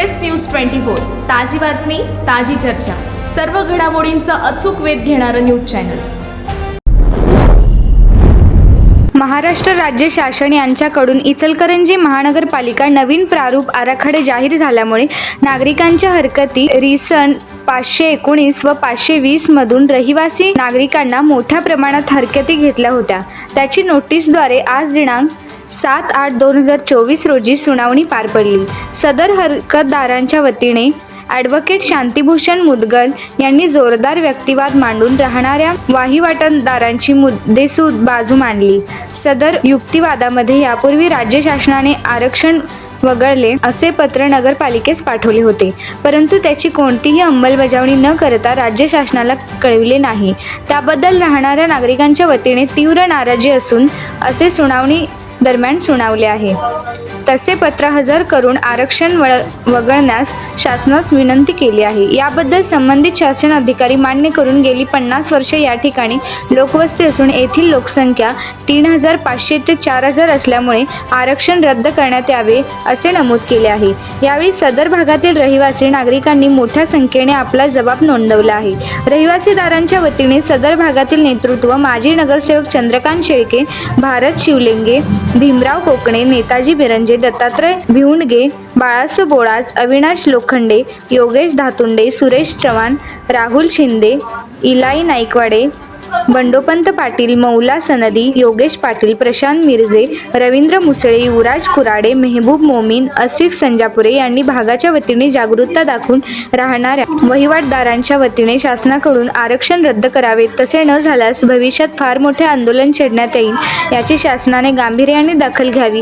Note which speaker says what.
Speaker 1: Express news twenty four ताजी बातमी ताजी चर्चा. सर्व घडामोडींचा अचूक वेध घेणारं न्यूज चॅनल.
Speaker 2: महाराष्ट्र राज्य शासन यांच्याकडून इचलकरंजी महानगरपालिका नवीन प्रारूप आराखडे जाहीर झाल्यामुळे नागरिकांच्या हरकती रिसन पाचशे एकोणीस व पाचशे वीसमधून रहिवासी नागरिकांना मोठ्या प्रमाणात हरकती घेतल्या होत्या. त्याची नोटीसद्वारे आज दिनांक सात आठ दोन हजार चोवीस रोजी सुनावणी पार पडली. सदर हरकतदारांच्या वतीने ॲडव्होकेट शांतिभूषण मुदगल यांनी जोरदार व्यक्तिवाद मांडून राहणाऱ्या वाहिवाटदारांची मुद्देसूद बाजू मांडली. सदर युक्तिवादामध्ये यापूर्वी राज्य शासनाने आरक्षण वगळले असे पत्र नगरपालिकेस पाठवले होते. परंतु त्याची कोणतीही अंमलबजावणी न करता राज्य शासनाला कळविले नाही. त्याबद्दल राहणाऱ्या नागरिकांच्या वतीने तीव्र नाराजी असून असे सुनावणी दरम्यान सुनावले आहे. तसे पत्र हजर करून आरक्षण वळ वगळण्यास शासनास विनंती केली आहे. याबद्दल संबंधित शासन अधिकारी मान्य करून गेली पन्नास वर्षे या ठिकाणी लोकवस्ती असून येथील लोकसंख्या तीन हजार पाचशे ते चार हजार असल्यामुळे आरक्षण रद्द करण्यात यावे असे नमूद केले आहे. यावेळी सदर भागातील रहिवासी नागरिकांनी मोठ्या संख्येने आपला जबाब नोंदवला आहे. रहिवासीदारांच्या वतीने सदर भागातील नेतृत्व माजी नगरसेवक चंद्रकांत शेळके भारत शिवलिंगे भीमराव कोकणे नेताजी बिरंजे दत्तात्रय भिवंडगे बाळासू बोळाज अविनाश लोखंडे योगेश धातुंडे सुरेश चव्हाण राहुल शिंदे इलाई नाईकवाडे बंडोपंत पाटील मौला सनदी योगेश पाटील प्रशांत मिरजे रवींद्र मुसळे युवराज कुराडे मेहबूब मोमीन असिफ संजापुरे यांनी भागाच्या वतीने जागरूकता दाखवून राहणाऱ्या वहिवाटदारांच्या वतीने शासनाकडून आरक्षण रद्द करावे. तसे न झाल्यास भविष्यात फार मोठे आंदोलन छेडण्यात येईल याची शासनाने गांभीर्याने दखल घ्यावी.